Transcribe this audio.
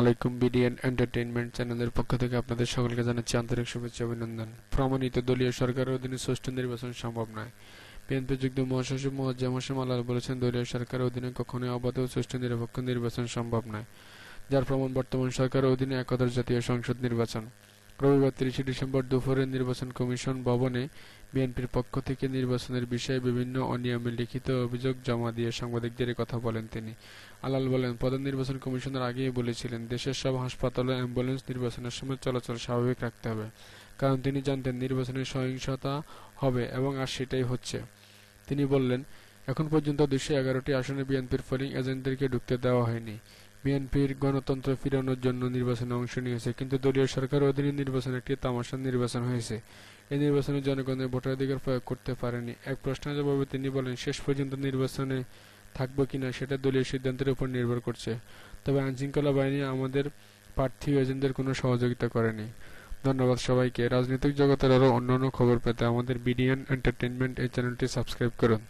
আলাইকুম BDN entertainment চ্যানেলের পক্ষ থেকে আপনাদের সকলকে জানাচ্ছি আন্তরিক শুভেচ্ছা অভিনন্দন। প্রমাণিত দলীয় সরকারের অধীনে সুষ্ঠু নির্বাচন সম্ভব নয়। বিএনপি যুগ্ম মহাসচিব মোয়াজ্জেম হোসেন আলাল বলেছেন, দলীয় সরকারের অধীনে কখনোই অবাধ ও সুষ্ঠু নিরপেক্ষ নির্বাচন সম্ভব নয়, যার প্রমাণ বর্তমান সরকারের অধীনে একাদশ জাতীয় সংসদ নির্বাচন। রবিবার তিরিশে ডিসেম্বর দুপুরে নির্বাচন কমিশন ভবনে বিএনপির পক্ষ থেকে নির্বাচনের বিষয়ে বিভিন্ন অনিয়মে লিখিত অভিযোগ জমা দিয়ে সাংবাদিকদের কথা বলেন তিনি। আলাল বলেন, প্রধান নির্বাচন কমিশনের আগেই বলেছিলেন, দেশের সব হাসপাতাল অ্যাম্বুলেন্স নির্বাচনের সময় চলাচল স্বাভাবিক রাখতে হবে। কারণ তিনি জানতেন নির্বাচনে সহিংসতা হবে এবং আর সেটাই হচ্ছে। তিনি বললেন, এখন পর্যন্ত দুশো এগারোটি আসনে বিএনপির পোলিং এজেন্টদেরকে ঢুকতে দেওয়া হয়নি। বিএনপির গণতন্ত্র ফিরানোর জন্য নির্বাচনে অংশ নিয়েছে, কিন্তু দলীয় সরকার অধীনে নির্বাচন একটি তামাশার নির্বাচন হয়েছে। এই নির্বাচনে জনগণের ভোটাধিকার প্রয়োগ করতে পারেনি। এক প্রশ্নের জবাবে তিনি বলেন, শেষ পর্যন্ত নির্বাচনে থাকব কিনা সেটা দলীয় সিদ্ধান্তের উপর নির্ভর করছে। তবে আইনশৃঙ্খলা বাহিনী আমাদের প্রার্থী এজেন্টদের কোনো সহযোগিতা করেনি। ধন্যবাদ সবাইকে। রাজনৈতিক জগতের আরও অন্যান্য খবর পেতে আমাদের বিডিএন এন্টারটেইনমেন্ট এই চ্যানেলটি সাবস্ক্রাইব করুন।